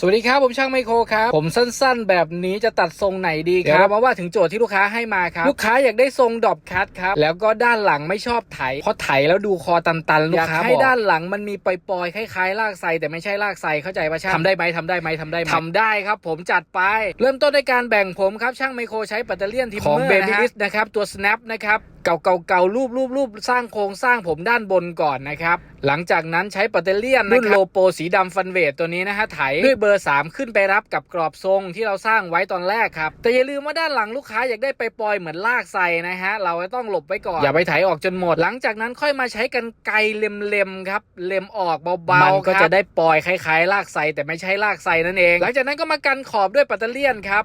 สวัสดีครับ ผมช่างไมโครครับ ผมสั้นๆ แบบนี้จะตัดทรงไหนดีครับเดี๋ยวเรามาว่าถึงโจทย์ที่ลูกค้าให้มาครับ ลูกค้าอยากได้ทรงดรอปคัทครับ แล้วก็ด้านหลังไม่ชอบไถเพราะไถแล้วดูคอตันๆ ลูกค้าให้ด้านหลังมันมีปล่อยๆคล้ายๆลากไซแต่ไม่ใช่ลากไซเข้าใจปะช่างทำได้ไหมทำได้ไหมทำได้ไหมทำได้ครับผมจัดไป เริ่มต้นด้วยการแบ่งผมครับช่างไมโครใช้แบตเตอรี่ทิมเมอร์ของเบบี้ลิสนะครับตัว snap นะครับ เก่าเก่าเก่ารูปรูปรูปสร้างโครงสร้างผมด้านบนก่อนนะครับ หลังจากนั้นใช้ปัตเตอร์เลียนรุ่นโลโปสีดำฟันเวทตัวนี้นะฮะไถด้วยเบอร์ 3 ขึ้นไปรับกับกรอบทรงที่เราสร้างไว้ตอนแรกครับ แต่อย่าลืมว่าด้านหลังลูกค้าอยากได้ไปปล่อยเหมือนลากใส่นะฮะ เราก็ต้องหลบไว้ก่อน อย่าไปไถออกจนหมด หลังจากนั้นค่อยมาใช้กันไกลเล็มๆครับ เล็มออกเบาๆมันก็จะได้ปล่อยคล้ายๆลากใส่แต่ไม่ใช่ลากใส่นั่นเอง หลังจากนั้นก็มากันขอบด้วยปัตเตอร์เลียนครับ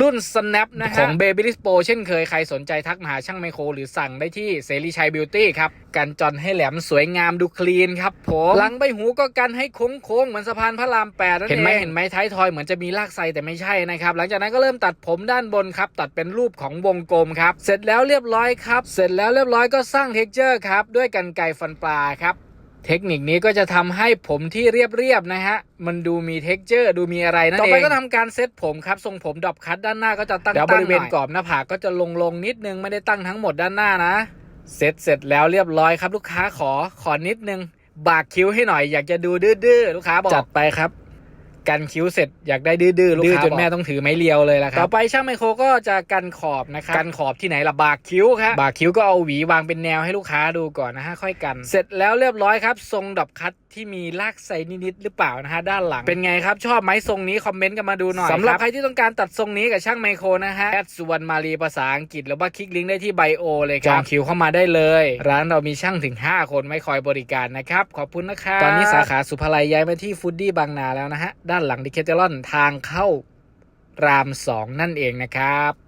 รุ่น snap นะฮะของ Baby l i s Pro เช่นเคยใครสนใจทักมาหาช่างไมโคร หรือสั่งได้ที่เสรีชัยบิวตี้ครับ กันจอนให้แหลมสวยงามดูคลีนครับผมหลังใบหูก็กันให้โค้งๆ เหมือนสะพานพระรามแปดนั่นเอง เห็นไหมเห็นไหมท้ายทอยเหมือนจะมีลากไซแต่ไม่ใช่นะครับ หลังจากนั้นก็เริ่มตัดผมด้านบนครับ ตัดเป็นรูปของวงกลมครับ เสร็จแล้วเรียบร้อยครับ เสร็จแล้วเรียบร้อยก็สร้างเท็กเจอร์ครับด้วยกันไกรฟันปลาครับ เทคนิคนี้ก็จะทำให้ผมที่เรียบๆนะฮะ มันดูมีเท็กเจอร์ ดูมีอะไรนั่นเอง ต่อไปก็ทำการเซตผมครับ ทรงผมดรอปคัตด้านหน้าก็จะตั้งๆบริเวณกรอบหน้าผากก็จะลงลงๆนิดนึง ไม่ได้ตั้งทั้งหมดด้านหน้านะเซตเสร็จแล้วเรียบร้อยครับ ลูกค้าขอขอนิดนึง บากคิ้วให้หน่อยอยากจะดูดื้อๆลูกค้าบอกจัดไปครับ กันคิ้วเสร็จอยากได้ดื้อๆลูกค้าจนแม่ต้องถือไม้เรียวเลยละครับ ต่อไปช่างไมโครก็จะกันขอบนะครับกันขอบที่ไหนล่ะบากคิ้วครับบากคิ้วก็เอาหวีวางเป็นแนวให้ลูกค้าดูก่อนนะฮะค่อยกัน เสร็จแล้วเรียบร้อยครับ ทรงดอกคัตที่มีลากไซนิดๆหรือเปล่านะฮะด้านหลัง เป็นไงครับ ชอบไหมทรงนี้ คอมเมนต์กันมาดูหน่อยสำหรับใครที่ต้องการตัดทรงนี้กับช่างไมโครนะฮะแอดสุวรรณมารีภาษาอังกฤษหรือว่าคลิกลิงก์ได้ที่ไบโอเลยครับจองคิวเข้ามาได้เลย ร้านเรามีช่างถึง 5 คนไม่คอยบริการนะครับ ขอบคุณนะครับตอนนี้สาขาสุภาลัยย้ายมาที่ฟูดดี้บางนาแล้วนะฮะด้านหลังดิเคเทลอนทางเข้ารามสองนั่นเองนะครับ